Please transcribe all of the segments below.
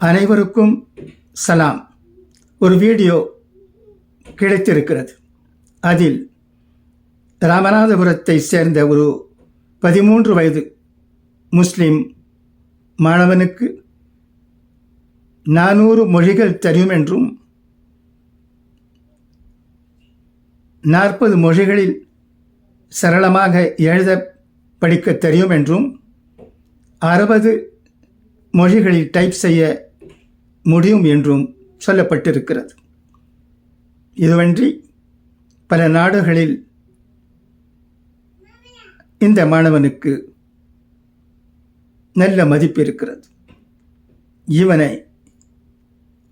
அனைவருக்கும் சலாம். ஒரு வீடியோ கிடைத்திருக்கிறது. அதில் ராமநாதபுரத்தை சேர்ந்த ஒரு பதிமூன்று வயது முஸ்லிம் மாணவனுக்கு நானூறு மொழிகள் தெரியும் என்றும் நாற்பது மொழிகளில் சரளமாக எழுத படிக்க தெரியும் என்றும் அறுபது மொழிகளில் டைப் செய்ய முடியும் என்றும் சொல்லப்பட்டிருக்கிறது. இதுவன்றி பல நாடுகளில் இந்த மாணவனுக்கு நல்ல மதிப்பு இருக்கிறது. இவனை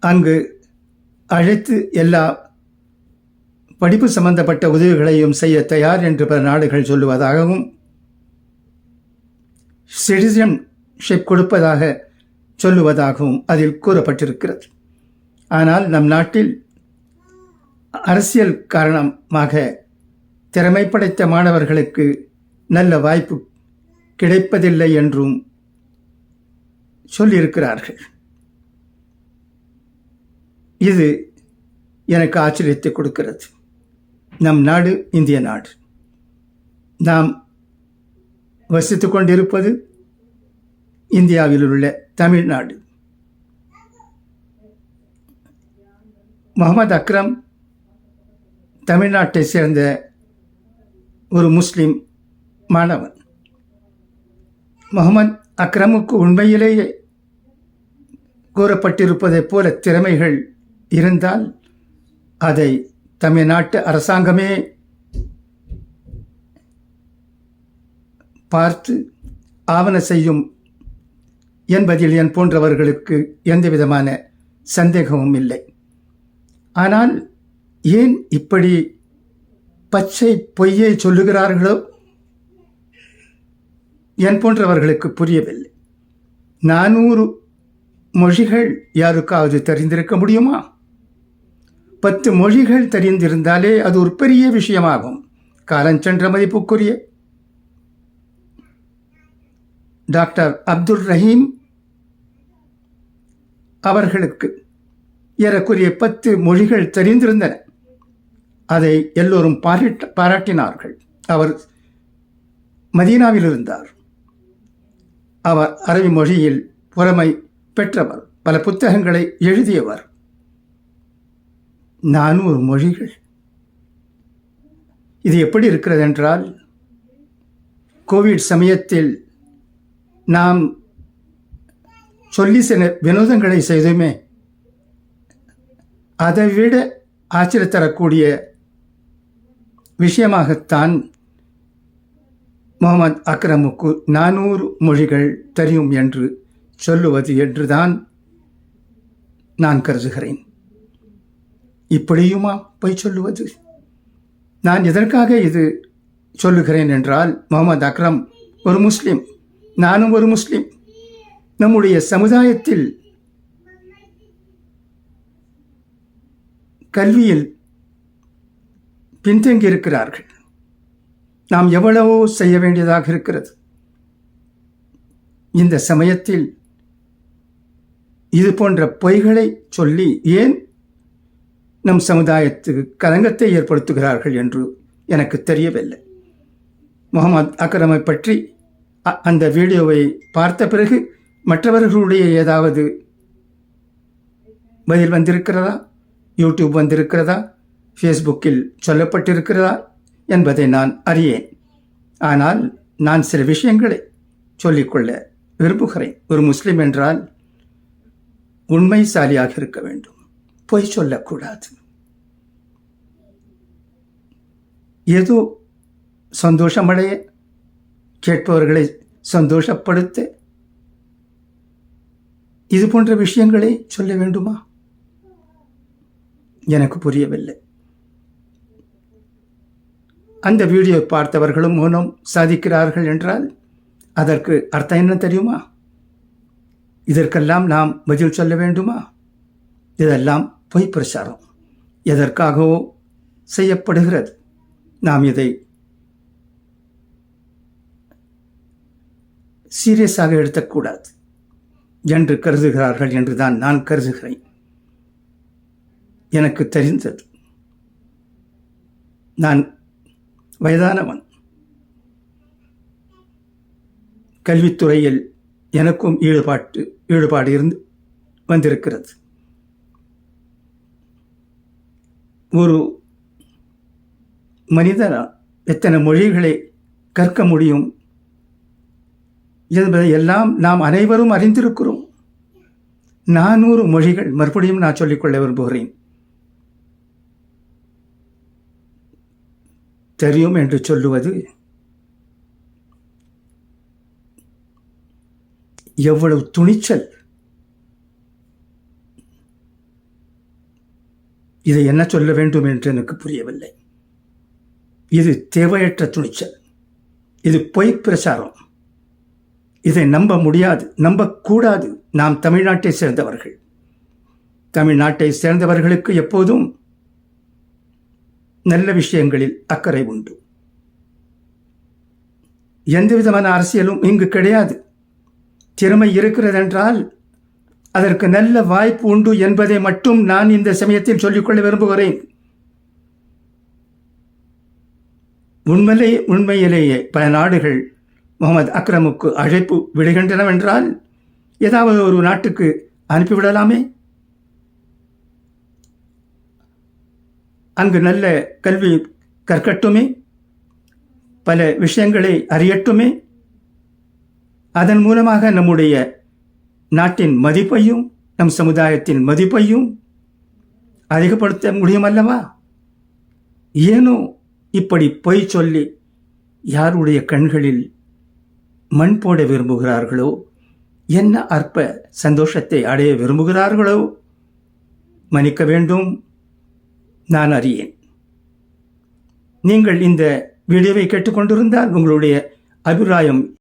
அங்கு அழைத்து எல்லா படிப்பு சம்பந்தப்பட்ட உதவிகளையும் செய்ய தயார் என்று பல நாடுகள் சொல்லுவதாகவும் சிட்டிசன்ஷிப் கொடுப்பதாக சொல்லுவதாகவும் அதில் கூறப்பட்டிருக்கிறது. ஆனால் நம் நாட்டில் அரசியல் காரணமாக திறமை படைத்த மாணவர்களுக்கு நல்ல வாய்ப்பு கிடைப்பதில்லை என்றும் சொல்லியிருக்கிறார்கள். இது எனக்கு ஆச்சரியத்தை கொடுக்கிறது. நம் நாடு இந்திய நாடு. நாம் வசித்து கொண்டிருப்பது இந்தியாவில் உள்ள தமிழ்நாடு. முகமது அக்ரம் தமிழ்நாட்டை சேர்ந்த ஒரு முஸ்லீம் மாணவன். முகமது அக்ரமுக்கு உண்மையிலேயே கூறப்பட்டிருப்பதைப் போல திறமைகள் இருந்தால் அதை தமிழ்நாட்டு அரசாங்கமே பார்த்து ஆவண செய்யும் என்பதில் என் போன்றவர்களுக்கு எந்த விதமான சந்தேகமும் இல்லை. ஆனால் ஏன் இப்படி பச்சை பொய்யை சொல்லுகிறார்களோ? என் போன்றவர்களுக்கு புரியவில்லை. நானூறு மொழிகள் யாருக்காவது தெரிந்திருக்க முடியுமா? பத்து மொழிகள் தெரிந்திருந்தாலே அது ஒரு பெரிய விஷயமாகும். காலஞ்சென்ற மதிப்புக்குரிய டாக்டர் அப்துல் ரஹீம் அவர்களுக்கு ஏறக்குரிய பத்து மொழிகள் தெரிந்திருந்தன. அதை எல்லோரும் பாராட்ட பாராட்டினார்கள். அவர் மதீனாவில் இருந்தார். அவர் அரபி மொழியில் புறமை பெற்றவர். பல புத்தகங்களை எழுதியவர். நானூறு மொழிகள். இது எப்படி இருக்கிறது என்றால் கோவிட் சமயத்தில் நாம் சொல்லி சில வினோதங்களை செய்துமே. அதை விட ஆச்சரியத்தரக்கூடிய விஷயமாகத்தான் முகமது அக்ரமுக்கு நானூறு மொழிகள் தெரியும் என்று சொல்லுவது என்றுதான் நான் கருதுகிறேன். இப்படியுமா போய் சொல்லுவது? நான் எதற்காக இது சொல்லுகிறேன் என்றால் முகமது அக்ரம் ஒரு முஸ்லீம் நானும் ஒரு முஸ்லீம். நம்முடைய சமுதாயத்தில் கல்வியில் பின்தங்கி இருக்கிறார்கள் நாம் எவ்வளவோ செய்ய வேண்டியதாக இருக்கிறது. இந்த சமயத்தில் இது போன்ற பொய்களை சொல்லி ஏன் நம் சமுதாயத்துக்கு கலங்கத்தை ஏற்படுத்துகிறார்கள் என்று எனக்கு தெரியவில்லை. முகமது அக்ரமை பற்றி அந்த வீடியோவை பார்த்த பிறகு மற்றவர்களுடைய ஏதாவது பதில் வந்திருக்கிறதா? யூடியூப் வந்திருக்கிறதா? ஃபேஸ்புக்கில் சொல்லப்பட்டிருக்கிறதா? என்பதை நான் அறியேன். ஆனால் நான் சில விஷயங்களை சொல்லிக்கொள்ள விரும்புகிறேன். ஒரு முஸ்லீம் என்றால் உண்மைசாலியாக இருக்க வேண்டும். பொய் சொல்லக்கூடாது. ஏதோ சந்தோஷமடைய கேட்பவர்களை சந்தோஷப்படுத்த இது போன்ற விஷயங்களை சொல்ல வேண்டுமா? எனக்கு புரியவில்லை. அந்த வீடியோ பார்த்தவர்களும் மௌனம் சாதிக்கிறார்கள் என்றால் அதற்கு அர்த்தம் என்ன தெரியுமா? இதற்கெல்லாம் நாம் பதில் சொல்ல வேண்டுமா? இதெல்லாம் பொய் பிரச்சாரம். எதற்காகவோ செய்யப்படுகிறது. நாம் இதை சீரியஸாக எடுத்துக்கூடாது. என்று கருதுகிறார்கள் என்றுதான் நான் கருதுகிறேன். எனக்கு தெரிந்தது. நான் வயதானவன். கல்வித்துறையில் எனக்கும் ஈடுபாட்டு ஈடுபாடு இருந்து வந்திருக்கிறது. ஒரு மனிதனால் எத்தனை மொழிகளை கற்க முடியும் என்பதை எல்லாம் நாம் அனைவரும் அறிந்திருக்கிறோம். நானூறு மொழிகள் மறுபடியும் நான் சொல்லிக்கொள்ள விரும்புகிறேன். தெரியும் என்று சொல்லுவது எவ்வளவு துணிச்சல். இதை என்ன சொல்ல வேண்டும் என்று எனக்கு புரியவில்லை. இது தேவையற்ற துணிச்சல். இது பொய் பிரச்சாரம். இதை நம்ப முடியாது நம்பக்கூடாது. நாம் தமிழ்நாட்டை சேர்ந்தவர்கள். தமிழ்நாட்டை சேர்ந்தவர்களுக்கு எப்போதும் நல்ல விஷயங்களில் அக்கறை உண்டு. எந்த விதமான அரசியலும் இங்கு கிடையாது. திறமை இருக்கிறதென்றால் அதற்கு நல்ல வாய்ப்பு உண்டு என்பதை மட்டும் நான் இந்த சமயத்தில் சொல்லிக்கொள்ள விரும்புகிறேன். உண்மையிலே உண்மையிலேயே பல நாடுகள் முகமது அக்ரமுக்கு அழைப்பு விடுகின்றனவென்றால் ஏதாவது ஒரு நாட்டுக்கு அனுப்பிவிடலாமே? அங்கு நல்ல கல்வி கற்கட்டுமே? பல விஷயங்களை அறியட்டுமே? அதன் மூலமாக நம்முடைய நாட்டின் மதிப்பையும் நம் சமுதாயத்தின் மதிப்பையும் அதிகப்படுத்த முடியும் அல்லவா ஏனோ இப்படி பொய் சொல்லி யாருடைய கண்களில் மண் போட விரும்புகிறார்களோ? என்ன அற்ப சந்தோஷத்தை அடைய விரும்புகிறார்களோ? மன்னிக்க வேண்டும். நான் அறியேன். நீங்கள் இந்த வீடியோவை கேட்டுக்கொண்டிருந்தால் உங்களுடைய அபிப்பிராயம்